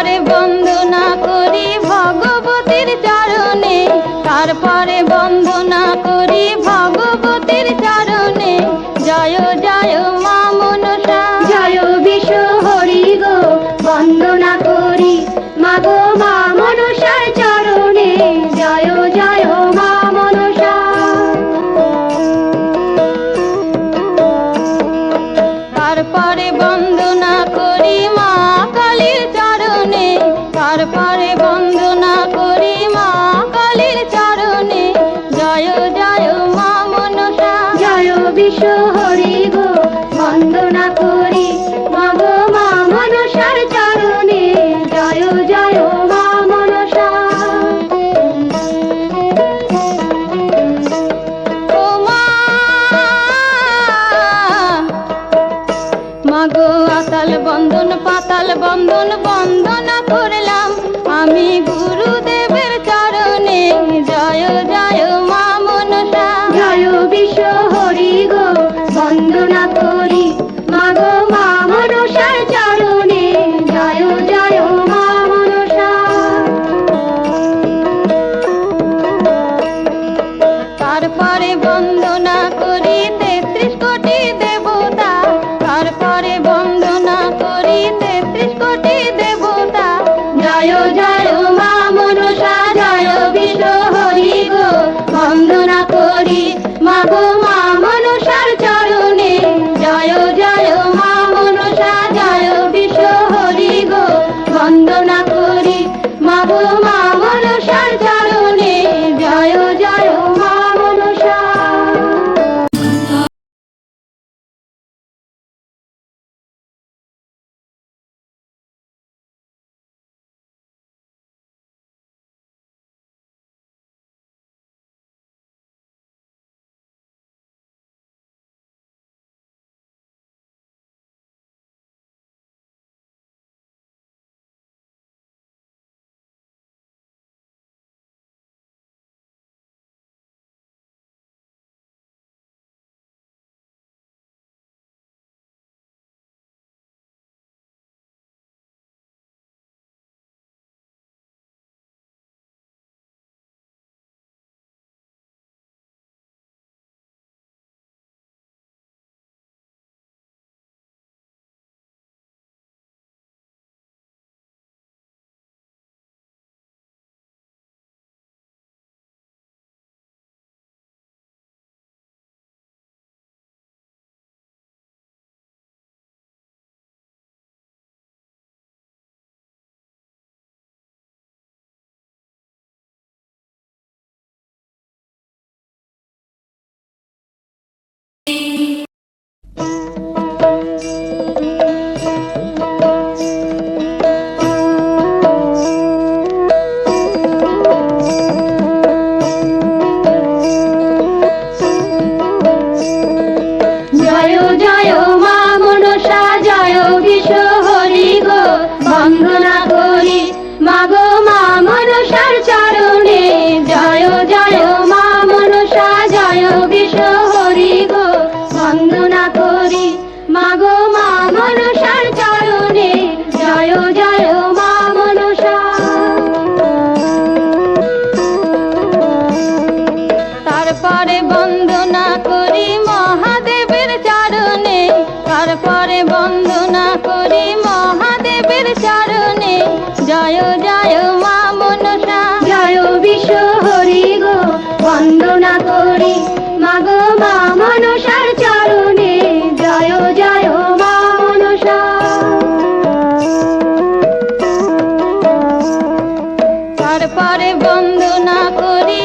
তারপরে বন্দনা করি ভগবতীর চরণে তারপরে বন্দনা করি ভগবতীর চরণে। জয় জয় गोरी তারপরে বন্দনা করি